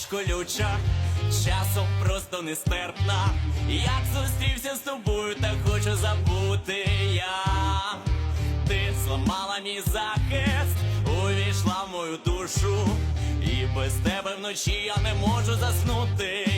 буваєш колюча, часом просто нестерпна. Як зустрівся з тобою, так хочу забути я. Ти зламала мій захист, увійшла в мою душу, і без тебе вночі я не можу заснути.